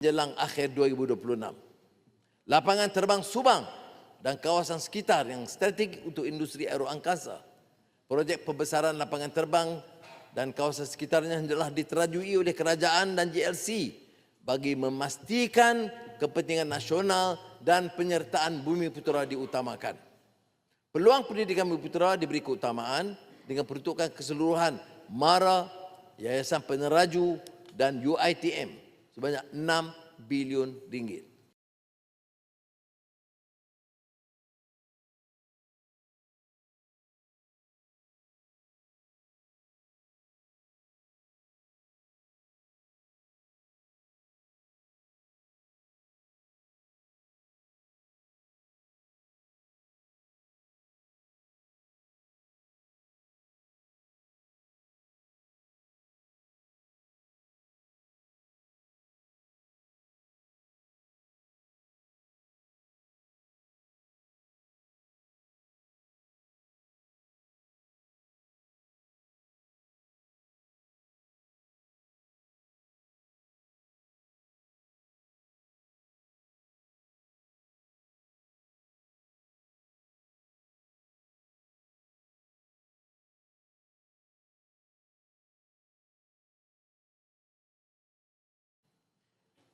jelang akhir 2026. Lapangan terbang Subang dan kawasan sekitar yang strategik untuk industri aeroangkasa. Projek pembesaran lapangan terbang dan kawasan sekitarnya hendaklah diterajui oleh kerajaan dan GLC bagi memastikan kepentingan nasional dan penyertaan Bumi Putera diutamakan. Peluang pendidikan Bumi Putera diberi keutamaan dengan peruntukan keseluruhan MARA, Yayasan Peneraju dan UITM sebanyak 6 bilion ringgit.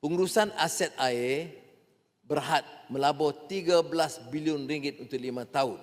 Pengurusan aset air berhad melabur 13 bilion ringgit untuk lima tahun.